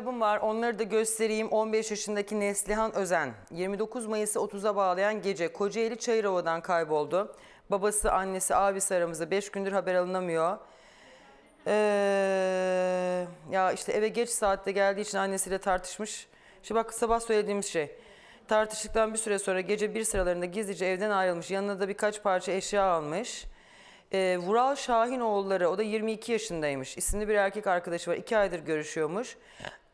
kaybım var. Onları da göstereyim. 15 yaşındaki Neslihan Özen. 29 Mayıs'ı 30'a bağlayan gece Kocaeli Çayırova'dan kayboldu. Babası, annesi, abisi aramızda 5 gündür haber alınamıyor. Ee, ya işte eve geç saatte geldiği için annesiyle tartışmış. İşte bak sabah söylediğimiz şey. Tartıştıktan bir süre sonra gece bir sıralarında gizlice evden ayrılmış. Yanına da birkaç parça eşya almış. Ee, Vural Şahinoğulları, o da 22 yaşındaymış. İsimli bir erkek arkadaşı var. İki aydır görüşüyormuş.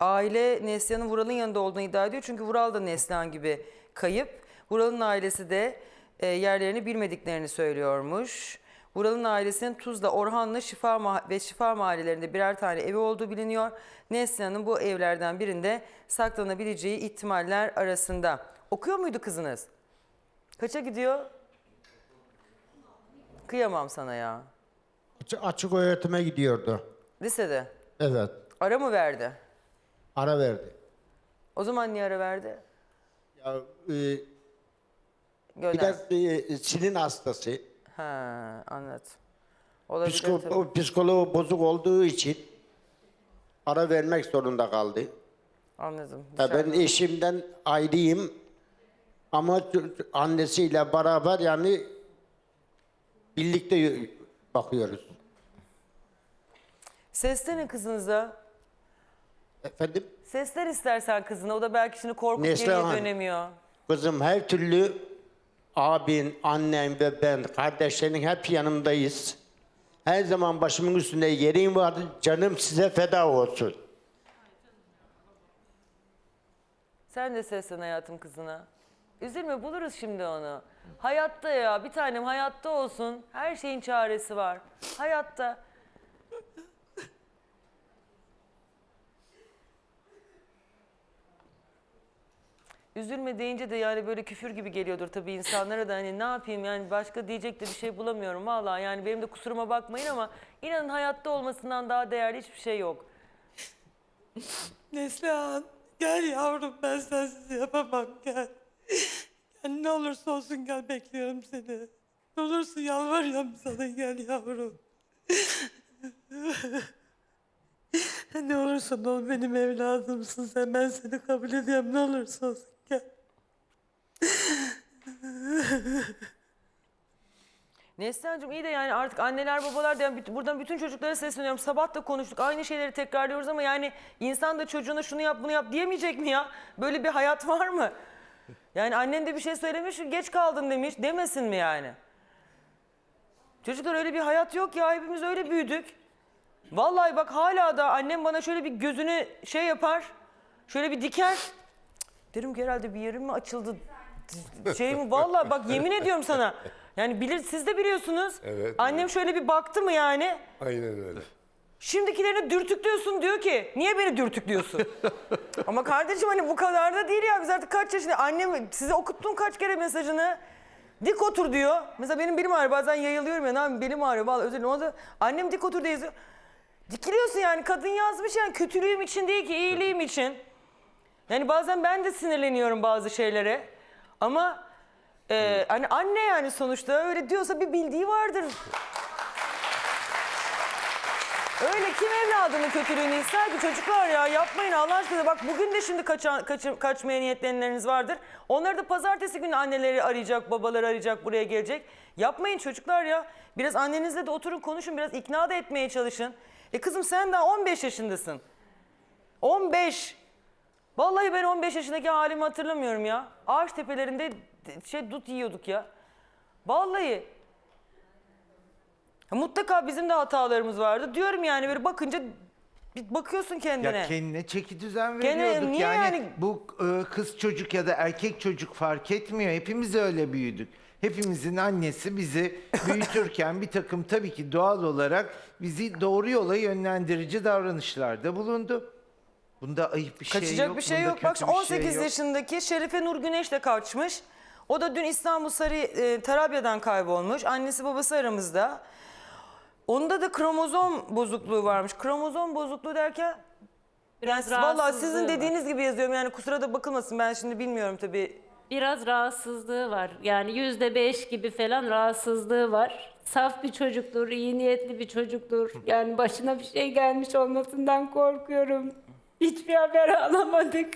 Aile Neslihan'ın Vural'ın yanında olduğunu iddia ediyor. Çünkü Vural da Neslihan gibi kayıp. Vural'ın ailesi de e, yerlerini bilmediklerini söylüyormuş. Vural'ın ailesinin Tuzla, Orhanlı Şifa ve Şifa mahallelerinde birer tane evi olduğu biliniyor. Neslihan'ın bu evlerden birinde saklanabileceği ihtimaller arasında. Okuyor muydu kızınız? Kaça gidiyor? Kıyamam sana ya. Açık, açık öğretime gidiyordu. Lisede. Evet. Ara mı verdi? Ara verdi. O zaman niye ara verdi? Ya, e, Gönder. biraz e, sinir hastası. Ha, anlat. Olabilir Psiko, tabii. o psikoloğu bozuk olduğu için ara vermek zorunda kaldı. Anladım. Ya ben Dışarıda. eşimden ayrıyım ama ç- annesiyle beraber yani birlikte bakıyoruz. Seslenin kızınıza. Efendim? Sesler istersen kızına. O da belki şimdi korkup geriye Neslihan. dönemiyor. Kızım her türlü abin, annen ve ben, kardeşlerin hep yanımdayız. Her zaman başımın üstünde yerin var. Canım size feda olsun. Sen de seslen hayatım kızına. Üzülme buluruz şimdi onu. Hayatta ya bir tanem hayatta olsun. Her şeyin çaresi var. Hayatta. Üzülme deyince de yani böyle küfür gibi geliyordur tabii insanlara da hani ne yapayım yani başka diyecek de bir şey bulamıyorum vallahi yani benim de kusuruma bakmayın ama inanın hayatta olmasından daha değerli hiçbir şey yok. Neslihan gel yavrum ben sensiz yapamam gel. Ne olursa olsun gel bekliyorum seni. Ne olursun yalvarıyorum sana gel yavrum. ne olursun ol benim evladımsın sen ben seni kabul ediyorum ne olursa olsun gel. Neslihan'cığım iyi de yani artık anneler babalar da yani büt- buradan bütün çocuklara sesleniyorum. Sabah da konuştuk aynı şeyleri tekrarlıyoruz ama yani insan da çocuğuna şunu yap bunu yap diyemeyecek mi ya? Böyle bir hayat var mı? Yani annen de bir şey söylemiş geç kaldın demiş demesin mi yani? Çocuklar öyle bir hayat yok ya hepimiz öyle büyüdük. Vallahi bak hala da annem bana şöyle bir gözünü şey yapar. Şöyle bir diker. Derim ki herhalde bir yerim mi açıldı? Şey mi? Vallahi bak yemin ediyorum sana. Yani bilir siz de biliyorsunuz. Evet, Annem şöyle bir baktı mı yani? Aynen öyle. Şimdikilerini dürtüklüyorsun diyor ki. Niye beni dürtüklüyorsun? Ama kardeşim hani bu kadar da değil ya. Biz artık kaç yaşında annem size okuttum kaç kere mesajını. Dik otur diyor. Mesela benim belim ağrıyor. Bazen yayılıyorum ya. Ne yapayım belim ağrıyor. Vallahi özür dilerim. Ondan sonra annem dik otur diye yazıyor. Dikiliyorsun yani. Kadın yazmış yani kötülüğüm için değil ki iyiliğim için. Yani bazen ben de sinirleniyorum bazı şeylere. Ama e, hani anne yani sonuçta öyle diyorsa bir bildiği vardır. Öyle kim evladının kötülüğünü ister ki çocuklar ya yapmayın Allah aşkına. Bak bugün de şimdi kaça, kaçı- kaçmaya niyetlenenleriniz vardır. Onları da pazartesi günü anneleri arayacak, babaları arayacak, buraya gelecek. Yapmayın çocuklar ya. Biraz annenizle de oturun konuşun, biraz ikna da etmeye çalışın. E kızım sen daha 15 yaşındasın. 15. Vallahi ben 15 yaşındaki halimi hatırlamıyorum ya. Ağaç tepelerinde şey dut yiyorduk ya. Vallahi. Ya Mutlaka bizim de hatalarımız vardı. Diyorum yani böyle bakınca bir bakıyorsun kendine. Ya kendine çeki düzen Kendine- veriyorduk. niye yani, yani? bu e, kız çocuk ya da erkek çocuk fark etmiyor. Hepimiz öyle büyüdük. Hepimizin annesi bizi büyütürken bir takım tabii ki doğal olarak bizi doğru yola yönlendirici davranışlarda bulundu. Bunda ayıp bir şey Kaçacak yok. bir şey bunda yok. Bak kötü bir şey 18 yok. yaşındaki Şerife Nur Güneş de kaçmış. O da dün İstanbul Sarı e, Tarabya'dan kaybolmuş. Annesi babası aramızda. Onda da kromozom bozukluğu varmış. Kromozom bozukluğu derken Biraz yani vallahi rahatsızlığı sizin dediğiniz gibi yazıyorum. Yani kusura da bakılmasın. Ben şimdi bilmiyorum tabii. Biraz rahatsızlığı var. Yani yüzde beş gibi falan rahatsızlığı var. Saf bir çocuktur, iyi niyetli bir çocuktur. Yani başına bir şey gelmiş olmasından korkuyorum. Hiçbir haber alamadık.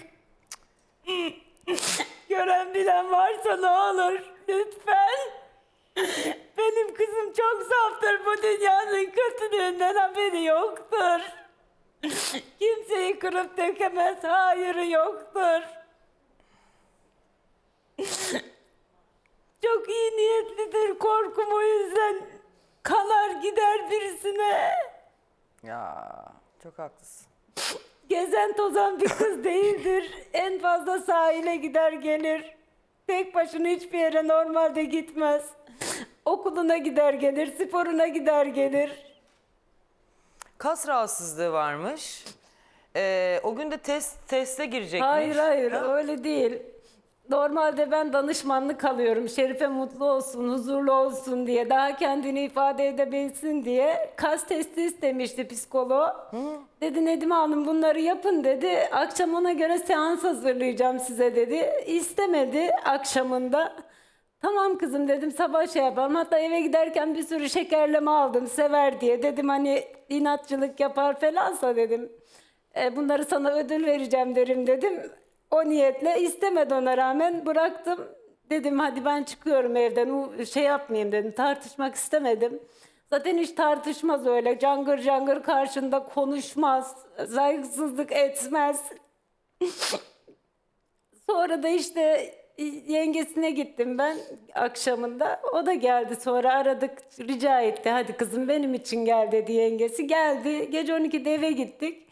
Gören bilen varsa ne olur lütfen. Benim kızım çok saftır. Bu dünyanın kötülüğünden haberi yoktur. Kimseyi kırıp dökemez. Hayırı yoktur. Çok iyi niyetlidir. Korkum o yüzden kanar gider birisine. Ya çok haklısın. Gezen tozan bir kız değildir. En fazla sahile gider gelir. Tek başına hiçbir yere normalde gitmez. Okuluna gider gelir, sporuna gider gelir. Kas rahatsızlığı varmış. Ee, o gün de test teste girecekmiş. Hayır hayır Ha? öyle değil. Normalde ben danışmanlık alıyorum. Şerife mutlu olsun, huzurlu olsun diye. Daha kendini ifade edebilsin diye. Kas testi istemişti psikoloğu. Dedi Nedim Hanım bunları yapın dedi. Akşam ona göre seans hazırlayacağım size dedi. İstemedi akşamında. Tamam kızım dedim sabah şey yapalım. Hatta eve giderken bir sürü şekerleme aldım sever diye. Dedim hani inatçılık yapar falansa dedim. E, bunları sana ödül vereceğim derim dedim. O niyetle istemedi ona rağmen bıraktım. Dedim hadi ben çıkıyorum evden şey yapmayayım dedim tartışmak istemedim. Zaten hiç tartışmaz öyle cangır cangır karşında konuşmaz, saygısızlık etmez. Sonra da işte yengesine gittim ben akşamında. O da geldi sonra aradık rica etti. Hadi kızım benim için gel dedi yengesi. Geldi gece 12'de eve gittik.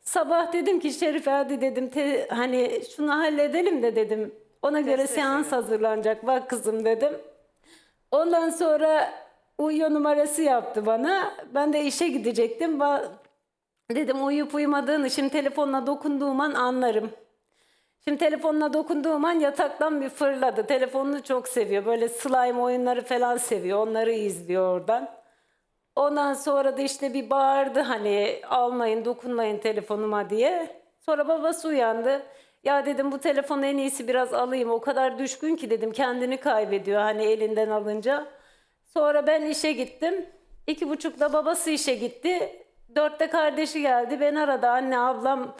Sabah dedim ki Şerife hadi dedim te- hani şunu halledelim de dedim. Ona göre seans hazırlanacak bak kızım dedim. Ondan sonra uyuyor numarası yaptı bana. Ben de işe gidecektim. Dedim uyuyup uyumadığını şimdi telefonla dokunduğum an anlarım. Şimdi telefonuna dokunduğum an yataktan bir fırladı. Telefonunu çok seviyor. Böyle slime oyunları falan seviyor. Onları izliyor oradan. Ondan sonra da işte bir bağırdı hani almayın dokunmayın telefonuma diye. Sonra babası uyandı. Ya dedim bu telefonu en iyisi biraz alayım. O kadar düşkün ki dedim kendini kaybediyor hani elinden alınca. Sonra ben işe gittim. İki buçukta babası işe gitti. Dörtte kardeşi geldi. Beni aradı anne ablam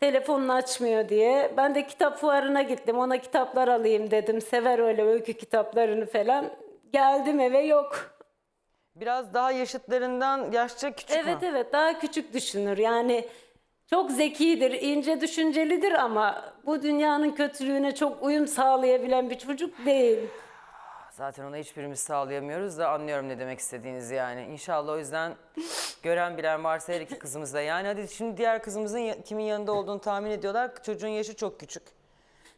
telefonunu açmıyor diye. Ben de kitap fuarına gittim. Ona kitaplar alayım dedim. Sever öyle öykü kitaplarını falan. Geldim eve yok. Biraz daha yaşıtlarından yaşça küçük Evet mü? evet daha küçük düşünür. Yani çok zekidir, ince düşüncelidir ama bu dünyanın kötülüğüne çok uyum sağlayabilen bir çocuk değil. Zaten ona hiçbirimiz sağlayamıyoruz da anlıyorum ne demek istediğinizi yani. İnşallah o yüzden gören bilen varsa her iki kızımız da. Yani hadi şimdi diğer kızımızın kimin yanında olduğunu tahmin ediyorlar. Çocuğun yaşı çok küçük.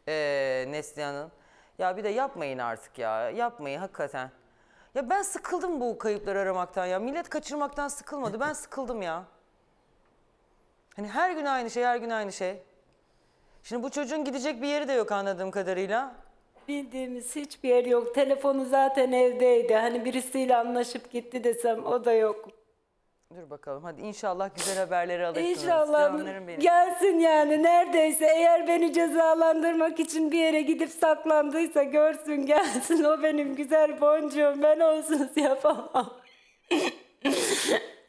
Ee, Neslihan'ın. Ya bir de yapmayın artık ya. Yapmayın hakikaten. Ya ben sıkıldım bu kayıpları aramaktan ya. Millet kaçırmaktan sıkılmadı. Ben sıkıldım ya. Hani her gün aynı şey, her gün aynı şey. Şimdi bu çocuğun gidecek bir yeri de yok anladığım kadarıyla. Bildiğimiz hiçbir yer yok. Telefonu zaten evdeydi. Hani birisiyle anlaşıp gitti desem o da yok. Dur bakalım hadi inşallah güzel haberleri alırsınız. İnşallah Canlarım benim. gelsin yani neredeyse eğer beni cezalandırmak için bir yere gidip saklandıysa görsün gelsin o benim güzel boncuğum ben onsuz yapamam.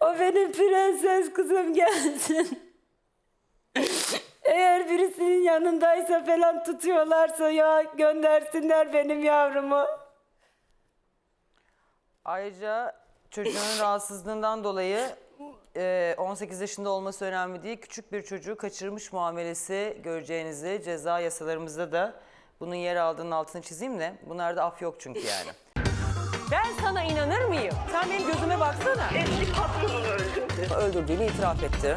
o benim prenses kızım gelsin. Eğer birisinin yanındaysa falan tutuyorlarsa ya göndersinler benim yavrumu. Ayrıca çocuğun rahatsızlığından dolayı e, 18 yaşında olması önemli değil. Küçük bir çocuğu kaçırmış muamelesi göreceğinizi ceza yasalarımızda da bunun yer aldığının altını çizeyim de bunlarda af yok çünkü yani. Ben sana inanır mıyım? Sen benim gözüme baksana. Eski patronunu öldürdü. Öldürdüğünü itiraf etti